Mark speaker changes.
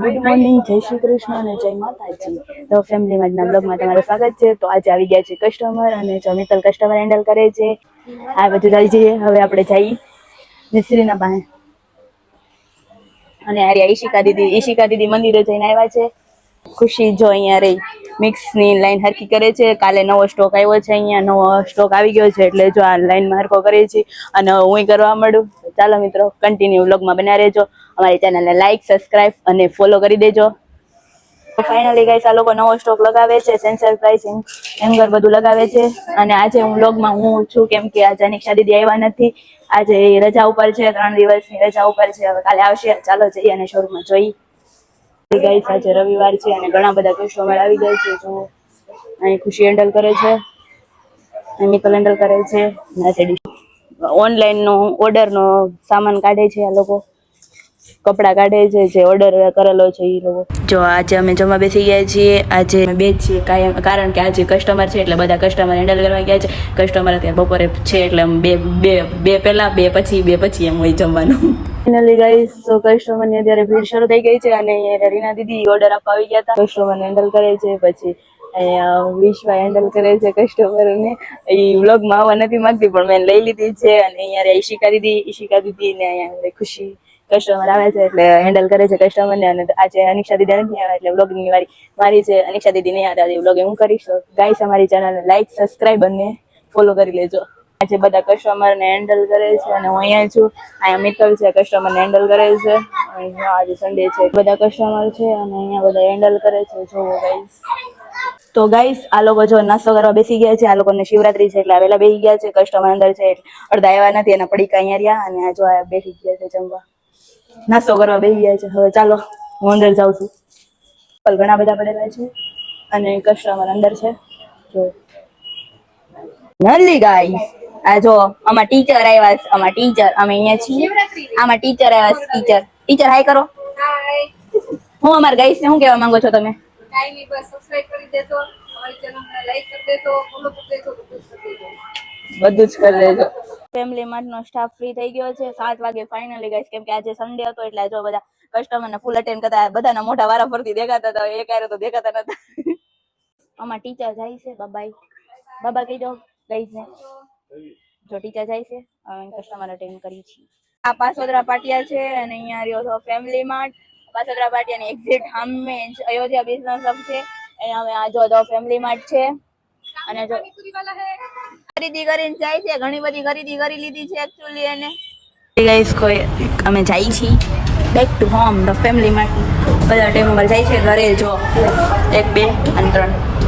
Speaker 1: Good morning જય શ્રી કૃષ્ણ અને જય માતાજી. તો ફેમિલી માજના બ્લોગમાં તમારું સ્વાગત છે. તો આજે આવી ગયા છે કસ્ટમર અને જો મિત્તલ કસ્ટમર હેન્ડલ કરે છે. આ બધું જાય છે હવે આપણે જઈએ. મિસ્ત્રીના પાસે અને અરે ઈશિકા દીદી ઈશિકા દીદી મંદિરે જઈને આવ્યા છે. ખુશી જો અહીંયા રહી. મિક્સની લાઈન હરકી કરે છે. કાલે નવો સ્ટોક આવ્યો છે અહીંયા. નવો સ્ટોક આવી ગયો છે એટલે જો આ લાઈનમાં હરકો કરે છે અને હું કરવા માંડું. ચાલો મિત્રો કન્ટિન્યુ વ્લોગમાં બના રહેજો. અમારી ચેનલને લાઈક સબસ્ક્રાઇબ અને ફોલો કરી દેજો. ફાઇનલી ગાઈસ આ લોકો નવો સ્ટોક લગાવે છે. સેન્સર પ્રાઇસિંગ એંગર બધું લગાવે છે. અને આજે હું વ્લોગમાં હું છું કેમ કે આજે અનિક્ષા દીદી આવ્યા નથી. આજે રજા ઉપર છે. ત્રણ દિવસની રજા ઉપર છે. હવે કાલે આવશે. ચાલો જઈએ અને શોરૂમમાં જોઈ ગાઈસ આજે રવિવાર છે અને ઘણા બધા કસ્ટમર આવી ગયા છે, જો અહીં ખુશી હેન્ડલ કરે છે. મિત્તલ હેન્ડલ કરે છે. અને આજે ઓનલાઈન નો ઓર્ડર નો સામાન કાઢે છે આ લોકો. કપડા કાઢે છે, જે ઓર્ડર કરેલો છે એ લોકો. જો આજે અમે જમવા બેસી ગયા છીએ. આજે બે છીએ કાયમ કારણ કે આજે કસ્ટમર છે એટલે બધા કસ્ટમર હેન્ડલ કરવા ગયા છે. કસ્ટમર અત્યારે બપોરે છે એટલે બે બે બે પહેલા, બે પછી બે પછી એમ હોય જમવાનું. ફાઇનલી ગાઈસ તો કસ્ટમર અત્યારે ભીડ શરૂ થઈ ગઈ છે અને રીના દીદી ઓર્ડર આપવા આવી ગયા હતા. કસ્ટમર હેન્ડલ કરે છે, પછી અહીંયા વિશ્વા હેન્ડલ કરે છે કસ્ટમરોને. એ વ્લોગમાં આવવા નથી માંગતી, પણ મેં લઈ લીધી છે અને અહીંયા ઈશિકા દીદી. ઈશિકા દીદી ને અહીંયા ખુશી કસ્ટમર આવે છે એટલે હેન્ડલ કરે છે કસ્ટમરને અને આજે અનિક્ષા દીદી નથી આવ્યા, એટલે વ્લોગિંગ વાળી મારી છે. અનિક્ષા દીદી નહીં આવ્યા વ્લોગ હું કરીશ. ગાઈસ અમારી ચેનલને લાઈક સબસ્ક્રાઇબ અને ફોલો કરી લેજો. આજે બધા કસ્ટમર ને હેન્ડલ કરે છે અને હું અહીંયા છું. અહીંયા મિત્તલ છે કસ્ટમર ને હેન્ડલ કરે છે. આજે સન્ડે છે, બધા કસ્ટમર છે અને અહીંયા બધા હેન્ડલ કરે છે. જોવો ગાઈસ તો ગાઈસ આ લોકો જો નાસ્તો કરવા બેસી ગયા છે. આ લોકોને શિવરાત્રી છે એટલે આ વહેલા બેસી ગયા છે. કસ્ટમર અંદર છે અડધા આવ્યા નથી. એના પડીકા અહીંયા રહ્યા અને આ જો બેસી ગયા છે જમવા. નાસ્તો કરવા બેસી ગયા છે. હવે ચાલો, હું અંદર જાઉં છું. પણ ઘણા બધા પડેલા છે અને કસ્ટમર અંદર છે. જો નલ્લી ગાઈસ આ જો આમાં ટીચર આવ્યા છે. આમાં ટીચર અમે અહીંયા છીએ. આમાં ટીચર આવ્યા છે ટીચર ટીચર હાય કરો.
Speaker 2: હાય
Speaker 1: હું અમાર ગાઈસ ને શું કહેવા માંગો છો તમે?
Speaker 2: કાઈ નહીં બસ સબસ્ક્રાઇબ કરી દેજો. અમારી ચેનલને લાઈક કરી દેજો. ફોલો કરી દેજો. બધું જ કરી દેજો.
Speaker 1: ફેમિલી માર્ટનો સ્ટાફ ફ્રી થઈ ગયો છે. સાત વાગે ફાઇનલી ગાઈસ કેમ કે આજે સન્ડે હતો એટલે જો બધા કસ્ટમરને ફૂલ અટેન્ડ કરતા બધાના મોટા વારા ફરતી દેખાતા હતા. એક હારે તો દેખાતા નતા. અમાર ટીચર જાય છે બાબાઈ બાબા કહી દો ગાઈસ ને. જો જાય છે. અમે કસ્ટમર અટેન્ડ કરી છીએ. આ પાસોદરા પાટિયા છે અને અહીંયા રહ્યો છો ફેમિલી માર્ટ પાસોદરા પાટિયાની એક્ઝેક્ટ સામે જ અયોધ્યા બિઝનેસ હબ છે. અહીંયા હવે આ જો ફેમિલી માર્ટ છે. અને જો
Speaker 2: પૂરી
Speaker 1: ખરીદી કરીને જાય છે. ઘણી બધી ખરીદી કરી લીધી છે એકચ્યુઅલી એને. ગાઈસ કોઈ અમે જાય છીએ. Back to home the family mart બધા ટાઈમ ઉપર જાય છે. ઘરે જો, એક, બે અને ત્રણ.